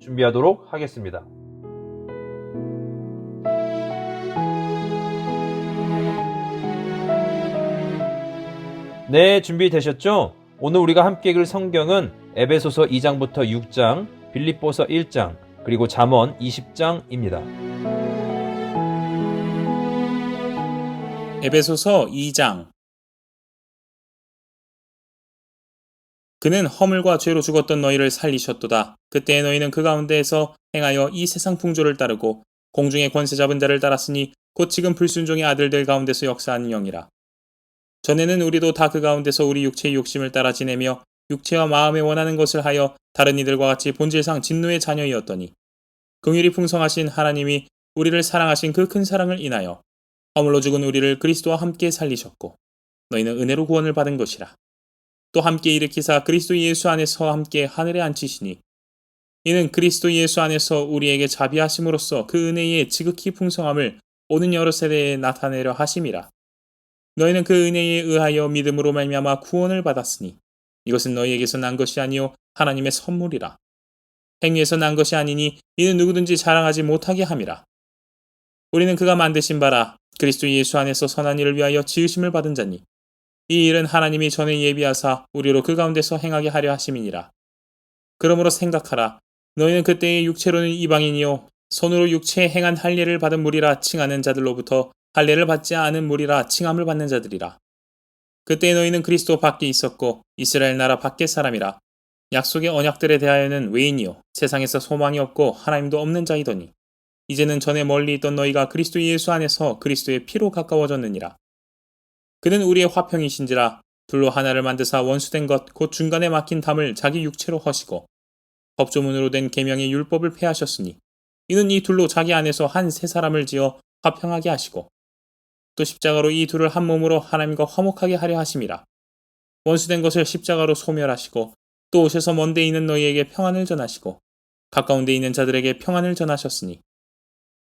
준비하도록 하겠습니다. 네, 준비되셨죠? 오늘 우리가 함께 읽을 성경은 에베소서 2장부터 6장, 빌립보서 1장, 그리고 잠언 20장입니다. 에베소서 2장 그는 허물과 죄로 죽었던 너희를 살리셨도다. 그때 너희는 그 가운데에서 행하여 이 세상 풍조를 따르고 공중의 권세 잡은 자를 따랐으니 곧 지금 불순종의 아들들 가운데서 역사하는 영이라. 전에는 우리도 다 그 가운데서 우리 육체의 욕심을 따라 지내며 육체와 마음에 원하는 것을 하여 다른 이들과 같이 본질상 진노의 자녀이었더니 긍휼이 풍성하신 하나님이 우리를 사랑하신 그 큰 사랑을 인하여 허물로 죽은 우리를 그리스도와 함께 살리셨고 너희는 은혜로 구원을 받은 것이라. 또 함께 일으키사 그리스도 예수 안에서 함께 하늘에 앉히시니 이는 그리스도 예수 안에서 우리에게 자비하심으로써 그 은혜의 지극히 풍성함을 오는 여러 세대에 나타내려 하심이라. 너희는 그 은혜에 의하여 믿음으로 말미암아 구원을 받았으니 이것은 너희에게서 난 것이 아니요 하나님의 선물이라. 행위에서 난 것이 아니니 이는 누구든지 자랑하지 못하게 함이라. 우리는 그가 만드신 바라 그리스도 예수 안에서 선한 일을 위하여 지으심을 받은 자니 이 일은 하나님이 전에 예비하사 우리로 그 가운데서 행하게 하려 하심이니라. 그러므로 생각하라. 너희는 그때의 육체로는 이방인이요 손으로 육체에 행한 할례를 받은 무리라 칭하는 자들로부터 할례를 받지 않은 무리라 칭함을 받는 자들이라. 그때 너희는 그리스도 밖에 있었고 이스라엘 나라 밖의 사람이라. 약속의 언약들에 대하여는 외인이요 세상에서 소망이 없고 하나님도 없는 자이더니 이제는 전에 멀리 있던 너희가 그리스도 예수 안에서 그리스도의 피로 가까워졌느니라. 그는 우리의 화평이신지라 둘로 하나를 만드사 원수된 것 곧 중간에 막힌 담을 자기 육체로 허시고 법조문으로 된 계명의 율법을 폐하셨으니 이는 이 둘로 자기 안에서 한 세 사람을 지어 화평하게 하시고 또 십자가로 이 둘을 한 몸으로 하나님과 화목하게 하려 하심이라. 원수된 것을 십자가로 소멸하시고 또 오셔서 먼데 있는 너희에게 평안을 전하시고 가까운 데 있는 자들에게 평안을 전하셨으니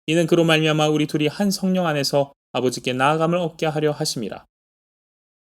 이는 그로 말미암아 우리 둘이 한 성령 안에서 아버지께 나아감을 얻게 하려 하심이라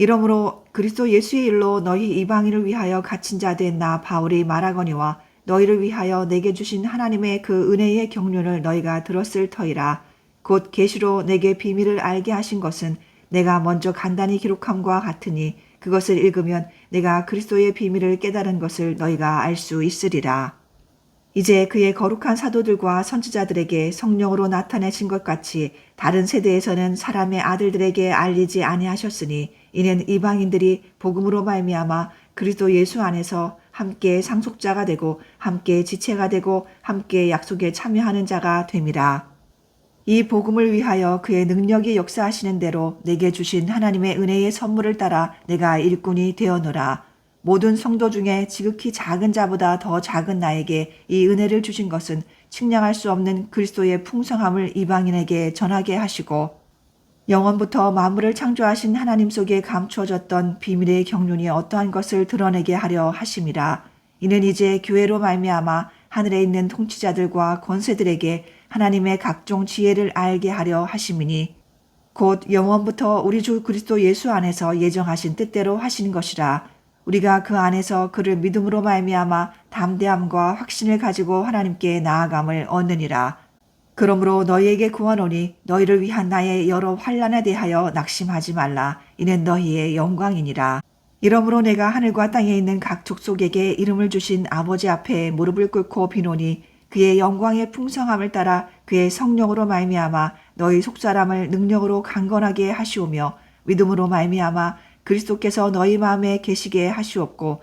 이러므로 그리스도 예수의 일로 너희 이방인을 위하여 갇힌 자 된 나 바울이 말하거니와 너희를 위하여 내게 주신 하나님의 그 은혜의 경륜을 너희가 들었을 터이라 곧 계시로 내게 비밀을 알게 하신 것은 내가 먼저 간단히 기록함과 같으니 그것을 읽으면 내가 그리스도의 비밀을 깨달은 것을 너희가 알 수 있으리라. 이제 그의 거룩한 사도들과 선지자들에게 성령으로 나타내신 것 같이 다른 세대에서는 사람의 아들들에게 알리지 아니하셨으니 이는 이방인들이 복음으로 말미암아 그리스도 예수 안에서 함께 상속자가 되고 함께 지체가 되고 함께 약속에 참여하는 자가 됨이라. 이 복음을 위하여 그의 능력이 역사하시는 대로 내게 주신 하나님의 은혜의 선물을 따라 내가 일꾼이 되어노라. 모든 성도 중에 지극히 작은 자보다 더 작은 나에게 이 은혜를 주신 것은 측량할 수 없는 그리스도의 풍성함을 이방인에게 전하게 하시고 영원부터 만물을 창조하신 하나님 속에 감추어졌던 비밀의 경륜이 어떠한 것을 드러내게 하려 하심이라. 이는 이제 교회로 말미암아 하늘에 있는 통치자들과 권세들에게 하나님의 각종 지혜를 알게 하려 하심이니 곧 영원부터 우리 주 그리스도 예수 안에서 예정하신 뜻대로 하시는 것이라. 우리가 그 안에서 그를 믿음으로 말미암아 담대함과 확신을 가지고 하나님께 나아감을 얻느니라. 그러므로 너희에게 구하노니 너희를 위한 나의 여러 환란에 대하여 낙심하지 말라. 이는 너희의 영광이니라. 이러므로 내가 하늘과 땅에 있는 각 족속에게 이름을 주신 아버지 앞에 무릎을 꿇고 비노니 그의 영광의 풍성함을 따라 그의 성령으로 말미암아 너희 속사람을 능력으로 강건하게 하시오며 믿음으로 말미암아 그리스도께서 너희 마음에 계시게 하시옵고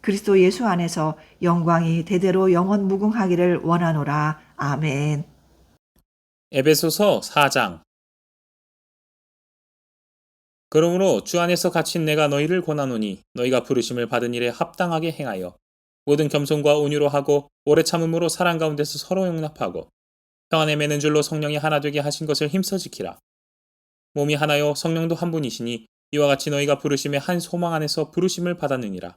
그리스도 예수 안에서 영광이 대대로 영원 무궁하기를 원하노라. 아멘. 에베소서 4장 그러므로 주 안에서 갇힌 내가 너희를 권하노니 너희가 부르심을 받은 일에 합당하게 행하여 모든 겸손과 온유로 하고 오래 참음으로 사랑 가운데서 서로 용납하고 평안에 매는 줄로 성령이 하나 되게 하신 것을 힘써 지키라. 몸이 하나요 성령도 한 분이시니 이와 같이 너희가 부르심의 한 소망 안에서 부르심을 받았느니라.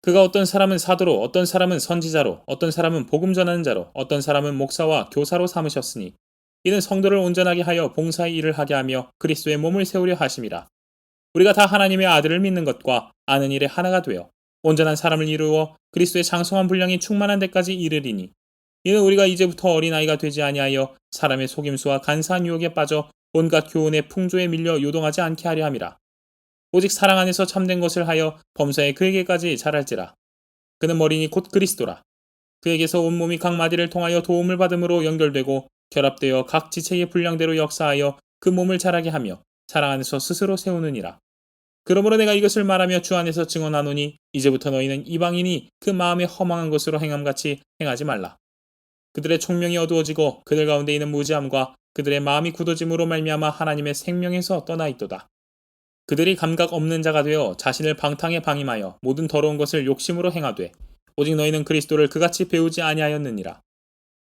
그가 어떤 사람은 사도로, 어떤 사람은 선지자로, 어떤 사람은 복음 전하는 자로, 어떤 사람은 목사와 교사로 삼으셨으니 이는 성도를 온전하게 하여 봉사의 일을 하게 하며 그리스도의 몸을 세우려 하심이라. 우리가 다 하나님의 아들을 믿는 것과 아는 일에 하나가 되어 온전한 사람을 이루어 그리스도의 장성한 분량이 충만한 데까지 이르리니 이는 우리가 이제부터 어린아이가 되지 아니하여 사람의 속임수와 간사한 유혹에 빠져 온갖 교훈의 풍조에 밀려 요동하지 않게 하려 함이라. 오직 사랑 안에서 참된 것을 하여 범사에 그에게까지 자랄지라. 그는 머리니 곧 그리스도라. 그에게서 온몸이 각 마디를 통하여 도움을 받음으로 연결되고 결합되어 각 지체의 분량대로 역사하여 그 몸을 자라게 하며 사랑 안에서 스스로 세우느니라. 그러므로 내가 이것을 말하며 주 안에서 증언하노니 이제부터 너희는 이방인이 그 마음에 허망한 것으로 행함같이 행하지 말라. 그들의 총명이 어두워지고 그들 가운데 있는 무지함과 그들의 마음이 굳어짐으로 말미암아 하나님의 생명에서 떠나 있도다. 그들이 감각 없는 자가 되어 자신을 방탕에 방임하여 모든 더러운 것을 욕심으로 행하되 오직 너희는 그리스도를 그같이 배우지 아니하였느니라.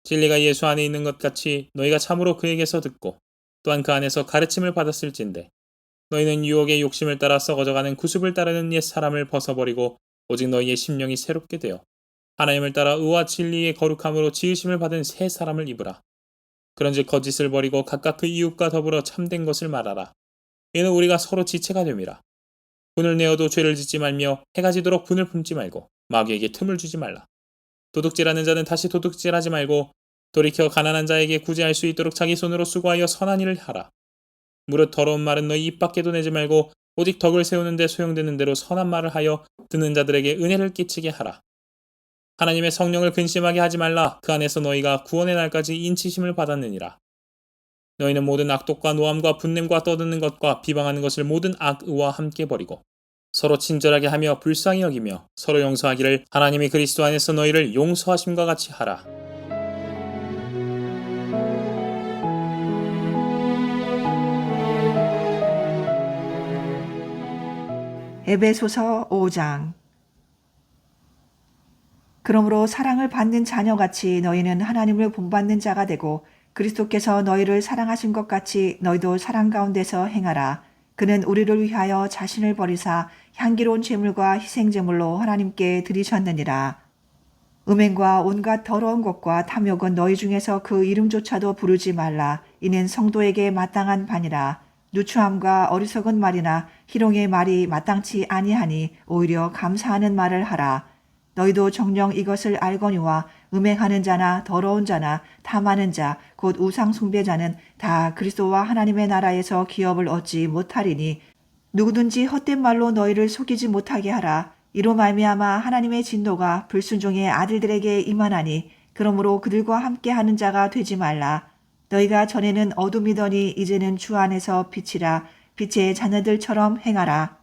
진리가 예수 안에 있는 것 같이 너희가 참으로 그에게서 듣고 또한 그 안에서 가르침을 받았을진데 너희는 유혹의 욕심을 따라 썩어져가는 구습을 따르는 옛 사람을 벗어버리고 오직 너희의 심령이 새롭게 되어 하나님을 따라 의와 진리의 거룩함으로 지으심을 받은 새 사람을 입으라. 그런즉 거짓을 버리고 각각 그 이웃과 더불어 참된 것을 말하라. 이는 우리가 서로 지체가 됨이라. 분을 내어도 죄를 짓지 말며 해가 지도록 분을 품지 말고 마귀에게 틈을 주지 말라. 도둑질하는 자는 다시 도둑질하지 말고 돌이켜 가난한 자에게 구제할 수 있도록 자기 손으로 수고하여 선한 일을 하라. 무릇 더러운 말은 너희 입 밖에도 내지 말고 오직 덕을 세우는데 소용되는 대로 선한 말을 하여 듣는 자들에게 은혜를 끼치게 하라. 하나님의 성령을 근심하게 하지 말라. 그 안에서 너희가 구원의 날까지 인치심을 받았느니라. 너희는 모든 악독과 노함과 분냄과 떠드는 것과 비방하는 것을 모든 악의와 함께 버리고 서로 친절하게 하며 불쌍히 여기며 서로 용서하기를 하나님이 그리스도 안에서 너희를 용서하심과 같이 하라. 에베소서 5장 그러므로 사랑을 받는 자녀같이 너희는 하나님을 본받는 자가 되고 그리스도께서 너희를 사랑하신 것 같이 너희도 사랑 가운데서 행하라. 그는 우리를 위하여 자신을 버리사 향기로운 제물과 희생 제물로 하나님께 드리셨느니라. 음행과 온갖 더러운 것과 탐욕은 너희 중에서 그 이름조차도 부르지 말라. 이는 성도에게 마땅한 반이라. 누추함과 어리석은 말이나 희롱의 말이 마땅치 아니하니 오히려 감사하는 말을 하라. 너희도 정령 이것을 알거니와 음행하는 자나 더러운 자나 탐하는 자, 곧 우상 숭배자는 다 그리스도와 하나님의 나라에서 기업을 얻지 못하리니 누구든지 헛된 말로 너희를 속이지 못하게 하라. 이로 말미암아 하나님의 진노가 불순종의 아들들에게 임하나니 그러므로 그들과 함께 하는 자가 되지 말라. 너희가 전에는 어둠이더니 이제는 주 안에서 빛이라 빛의 자녀들처럼 행하라.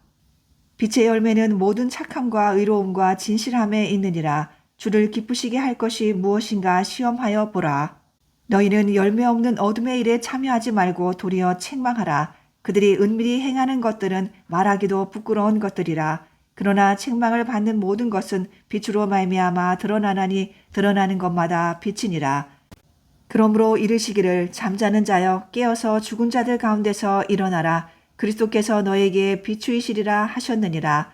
빛의 열매는 모든 착함과 의로움과 진실함에 있느니라. 주를 기쁘시게 할 것이 무엇인가 시험하여 보라. 너희는 열매 없는 어둠의 일에 참여하지 말고 도리어 책망하라. 그들이 은밀히 행하는 것들은 말하기도 부끄러운 것들이라. 그러나 책망을 받는 모든 것은 빛으로 말미암아 드러나나니 드러나는 것마다 빛이니라. 그러므로 이르시기를 잠자는 자여 깨어서 죽은 자들 가운데서 일어나라. 그리스도께서 너에게 비추이시리라 하셨느니라.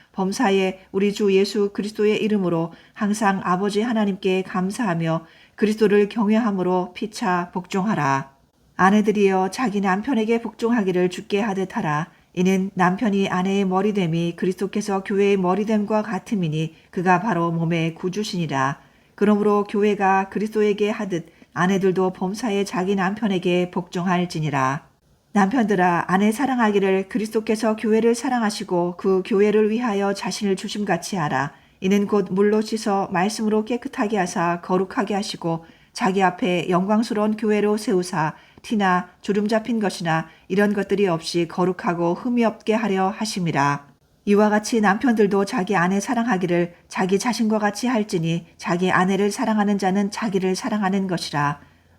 범사에 우리 주 예수 그리스도의 이름으로 항상 아버지 하나님께 감사하며 그리스도를 경외함으로 피차 복종하라. 아내들이여 자기 남편에게 복종하기를 주께 하듯 하라. 이는 남편이 아내의 머리됨이 그리스도께서 교회의 머리됨과 같음이니 그가 바로 몸의 구주시니라. 그러므로 교회가 그리스도에게 하듯 아내들도 범사에 자기 남편에게 복종할지니라. 남편들아 아내 사랑하기를 그리스도께서 교회를 사랑하시고 그 교회를 위하여 자신을 주심같이 하라. 이는 곧 물로 씻어 말씀으로 깨끗하게 하사 거룩하게 하시고 자기 앞에 영광스러운 교회로 세우사 티나 주름 잡힌 것이나 이런 것들이 없이 거룩하고 흠이 없게 하려 하심이라. 이와 같이 남편들도 자기 아내 사랑하기를 자기 자신과 같이 할지니 자기 아내를 사랑하는 자는 자기를 사랑하는 것이라.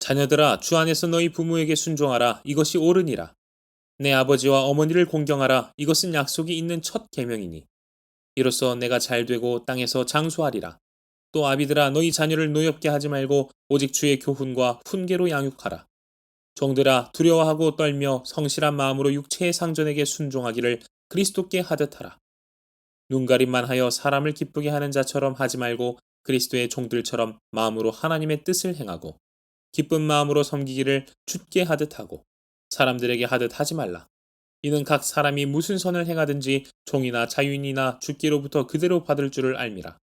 자녀들아 주 안에서 너희 부모에게 순종하라. 이것이 옳으니라. 내 아버지와 어머니를 공경하라. 이것은 약속이 있는 첫 계명이니. 이로써 내가 잘 되고 땅에서 장수하리라. 또 아비들아 너희 자녀를 노엽게 하지 말고 오직 주의 교훈과 훈계로 양육하라. 종들아 두려워하고 떨며 성실한 마음으로 육체의 상전에게 순종하기를 그리스도께 하듯 하라. 눈가림만 하여 사람을 기쁘게 하는 자처럼 하지 말고 그리스도의 종들처럼 마음으로 하나님의 뜻을 행하고 기쁜 마음으로 섬기기를 굳게 하듯 하고 사람들에게 하듯 하지 말라. 이는 각 사람이 무슨 선을 행하든지 종이나 자유인이나 주께로부터 그대로 받을 줄을 알미라.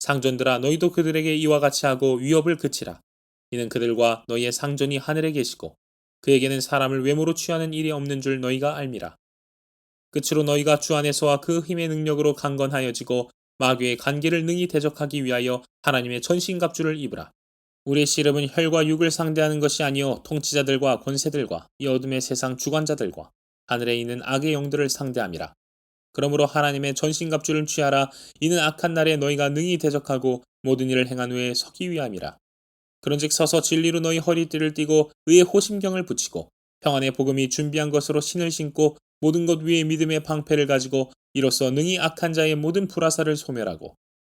상전들아 너희도 그들에게 이와 같이 하고 위협을 그치라. 이는 그들과 너희의 상전이 하늘에 계시고 그에게는 사람을 외모로 취하는 일이 없는 줄 너희가 알미라. 끝으로 너희가 주 안에서와 그 힘의 능력으로 강건하여지고 마귀의 관계를 능히 대적하기 위하여 하나님의 전신갑주를 입으라. 우리의 씨름은 혈과 육을 상대하는 것이 아니요 통치자들과 권세들과 이 어둠의 세상 주관자들과 하늘에 있는 악의 영들을 상대함이라. 그러므로 하나님의 전신갑주를 취하라. 이는 악한 날에 너희가 능히 대적하고 모든 일을 행한 후에 서기 위함이라. 그런즉 서서 진리로 너희 허리띠를 띠고 의의 호심경을 붙이고 평안의 복음이 준비한 것으로 신을 신고 모든 것 위에 믿음의 방패를 가지고 이로써 능히 악한 자의 모든 불화살을 소멸하고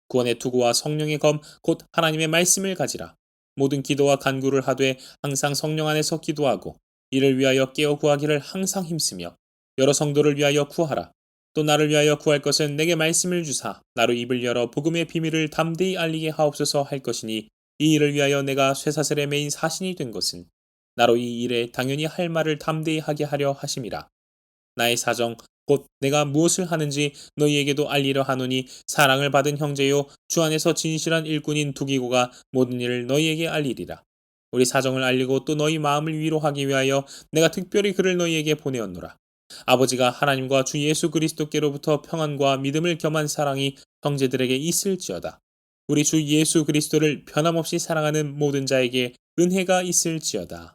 구원의 투구와 성령의 검 곧 하나님의 말씀을 가지라. 모든 기도와 간구를 하되 항상 성령 안에서 기도하고 이를 위하여 깨어 구하기를 항상 힘쓰며 여러 성도를 위하여 구하라. 또 나를 위하여 구할 것은 내게 말씀을 주사 나로 입을 열어 복음의 비밀을 담대히 알리게 하옵소서 할 것이니 이 일을 위하여 내가 쇠사슬에 매인 사신이 된 것은 나로 이 일에 당연히 할 말을 담대히 하게 하려 하심이라. 나의 사정 곧 내가 무엇을 하는지 너희에게도 알리려 하노니 사랑을 받은 형제요 주 안에서 진실한 일꾼인 두기고가 모든 일을 너희에게 알리리라. 우리 사정을 알리고 또 너희 마음을 위로하기 위하여 내가 특별히 그를 너희에게 보내었노라. 아버지가 하나님과 주 예수 그리스도께로부터 평안과 믿음을 겸한 사랑이 형제들에게 있을지어다. 우리 주 예수 그리스도를 변함없이 사랑하는 모든 자에게 은혜가 있을지어다.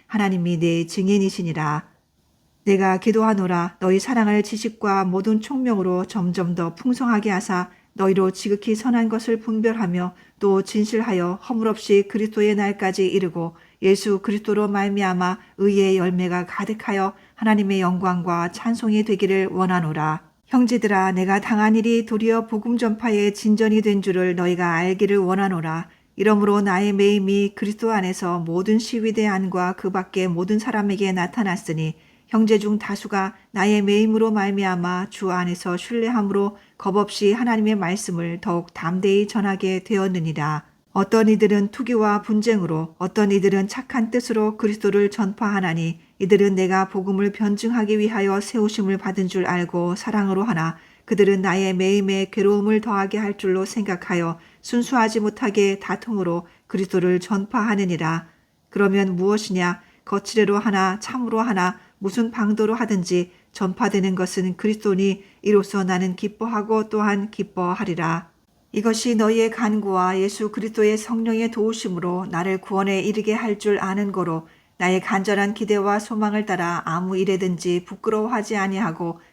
하나님이 내 증인이시니라. 내가 기도하노라 너희 사랑을 지식과 모든 총명으로 점점 더 풍성하게 하사 너희로 지극히 선한 것을 분별하며 또 진실하여 허물없이 그리스도의 날까지 이르고 예수 그리스도로 말미암아 의의 열매가 가득하여 하나님의 영광과 찬송이 되기를 원하노라. 형제들아 내가 당한 일이 도리어 복음 전파의 진전이 된 줄을 너희가 알기를 원하노라. 이러므로 나의 매임이 그리스도 안에서 모든 시위대 안과 그 밖의 모든 사람에게 나타났으니 형제 중 다수가 나의 매임으로 말미암아 주 안에서 신뢰함으로 겁없이 하나님의 말씀을 더욱 담대히 전하게 되었느니라. 어떤 이들은 투기와 분쟁으로 어떤 이들은 착한 뜻으로 그리스도를 전파하나니 이들은 내가 복음을 변증하기 위하여 세우심을 받은 줄 알고 사랑으로 하나 그들은 나의 매임에 괴로움을 더하게 할 줄로 생각하여 순수하지 못하게 다툼으로 그리스도를 전파하느니라. 그러면 무엇이냐? 거칠애로 하나 참으로 하나 무슨 방도로 하든지 전파되는 것은 그리스도니 이로써 나는 기뻐하고 또한 기뻐하리라. 이것이 너희의 간구와 예수 그리스도의 성령의 도우심으로 나를 구원에 이르게 할 줄 아는 거로 나의 간절한 기대와 소망을 따라 아무 일에든지 부끄러워하지 아니하고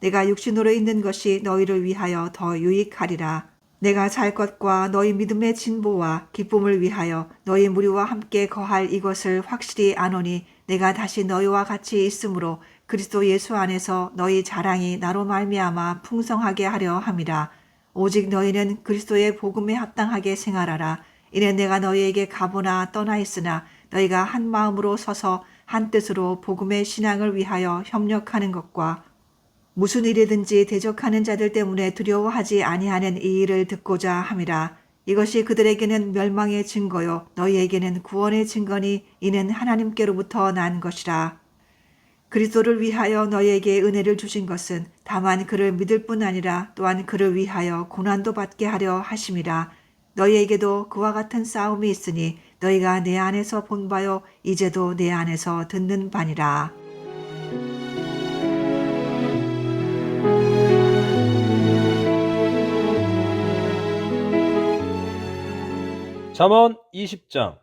내가 육신으로 있는 것이 너희를 위하여 더 유익하리라. 내가 살 것과 너희 믿음의 진보와 기쁨을 위하여 너희 무리와 함께 거할 이것을 확실히 아노니 내가 다시 너희와 같이 있으므로 그리스도 예수 안에서 너희 자랑이 나로 말미암아 풍성하게 하려 함이라. 오직 너희는 그리스도의 복음에 합당하게 생활하라. 이는 내가 너희에게 가보나 떠나 있으나 너희가 한 마음으로 서서 한 뜻으로 복음의 신앙을 위하여 협력하는 것과 무슨 일이든지 대적하는 자들 때문에 두려워하지 아니하는 이 일을 듣고자 함이라. 이것이 그들에게는 멸망의 증거요 너희에게는 구원의 증거니 이는 하나님께로부터 난 것이라. 그리스도를 위하여 너희에게 은혜를 주신 것은 다만 그를 믿을 뿐 아니라 또한 그를 위하여 고난도 받게 하려 하심이라. 너희에게도 그와 같은 싸움이 있으니 너희가 내 안에서 본 바요 이제도 내 안에서 듣는 바니라. 잠언 20장.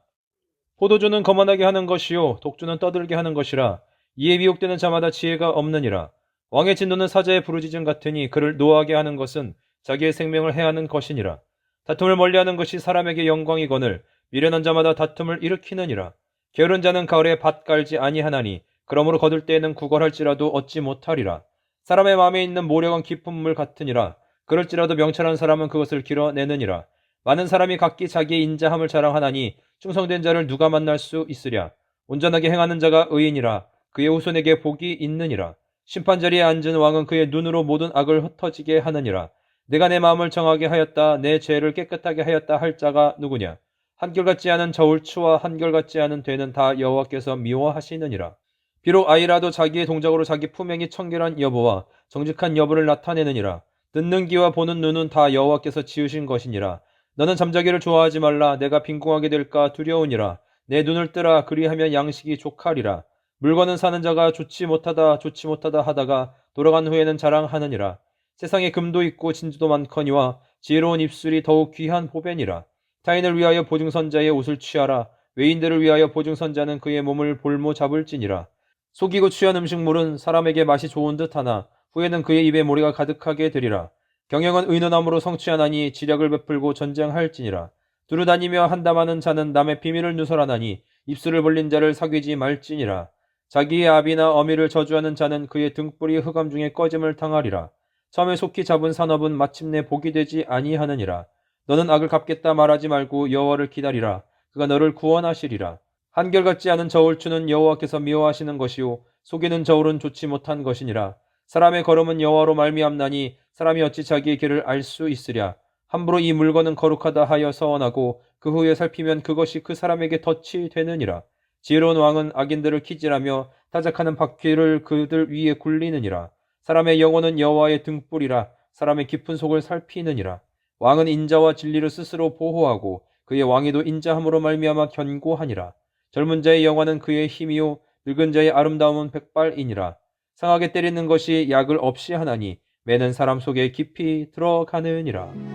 포도주는 거만하게 하는 것이요 독주는 떠들게 하는 것이라. 이에 미혹되는 자마다 지혜가 없느니라. 왕의 진노는 사자의 부르짖음 같으니 그를 노하게 하는 것은 자기의 생명을 해하는 것이니라. 다툼을 멀리하는 것이 사람에게 영광이거늘 미련한 자마다 다툼을 일으키느니라. 게으른 자는 가을에 밭 깔지 아니하나니 그러므로 거둘 때에는 구걸할지라도 얻지 못하리라. 사람의 마음에 있는 모력은 깊은 물 같으니라. 그럴지라도 명철한 사람은 그것을 길어내느니라 많은 사람이 각기 자기의 인자함을 자랑하나니 충성된 자를 누가 만날 수 있으랴? 온전하게 행하는 자가 의인이라 그의 후손에게 복이 있느니라. 심판 자리에 앉은 왕은 그의 눈으로 모든 악을 흩어지게 하느니라. 내가 내 마음을 정하게 하였다. 내 죄를 깨끗하게 하였다 할 자가 누구냐? 한결같지 않은 저울추와 한결같지 않은 되는 다 여호와께서 미워하시느니라. 비록 아이라도 자기의 동작으로 자기 품행이 청결한 여보와 정직한 여부를 나타내느니라. 듣는 귀와 보는 눈은 다 여호와께서 지으신 것이니라 너는 잠자기를 좋아하지 말라. 내가 빈궁하게 될까? 두려우니라. 내 눈을 뜨라. 그리하면 양식이 족하리라. 물건은 사는 자가 좋지 못하다 좋지 못하다 하다가 돌아간 후에는 자랑하느니라. 세상에 금도 있고 진주도 많거니와 지혜로운 입술이 더욱 귀한 보배니라. 타인을 위하여 보증선자의 옷을 취하라. 외인들을 위하여 보증선자는 그의 몸을 볼모 잡을지니라. 속이고 취한 음식물은 사람에게 맛이 좋은 듯하나 후에는 그의 입에 모리가 가득하게 되리라 경영은 의논함으로 성취하나니 지력을 베풀고 전쟁할지니라. 두루다니며 한담하는 자는 남의 비밀을 누설하나니 입술을 벌린 자를 사귀지 말지니라. 자기의 아비나 어미를 저주하는 자는 그의 등불이 흑암 중에 꺼짐을 당하리라. 처음에 속히 잡은 산업은 마침내 복이 되지 아니하느니라. 너는 악을 갚겠다 말하지 말고 여호와를 기다리라. 그가 너를 구원하시리라. 한결같지 않은 저울추는 여호와께서 미워하시는 것이요 속이는 저울은 좋지 못한 것이니라. 사람의 걸음은 여호와로 말미암나니 사람이 어찌 자기의 길을 알 수 있으랴. 함부로 이 물건은 거룩하다 하여 서원하고 그 후에 살피면 그것이 그 사람에게 덫이 되느니라. 지혜로운 왕은 악인들을 키질하며 타작하는 바퀴를 그들 위에 굴리느니라. 사람의 영혼은 여호와의 등불이라 사람의 깊은 속을 살피느니라. 왕은 인자와 진리를 스스로 보호하고 그의 왕위도 인자함으로 말미암아 견고하니라. 젊은 자의 영화는 그의 힘이요 늙은 자의 아름다움은 백발이니라. 상하게 때리는 것이 약을 없이 하나니 매는 사람 속에 깊이 들어가느니라.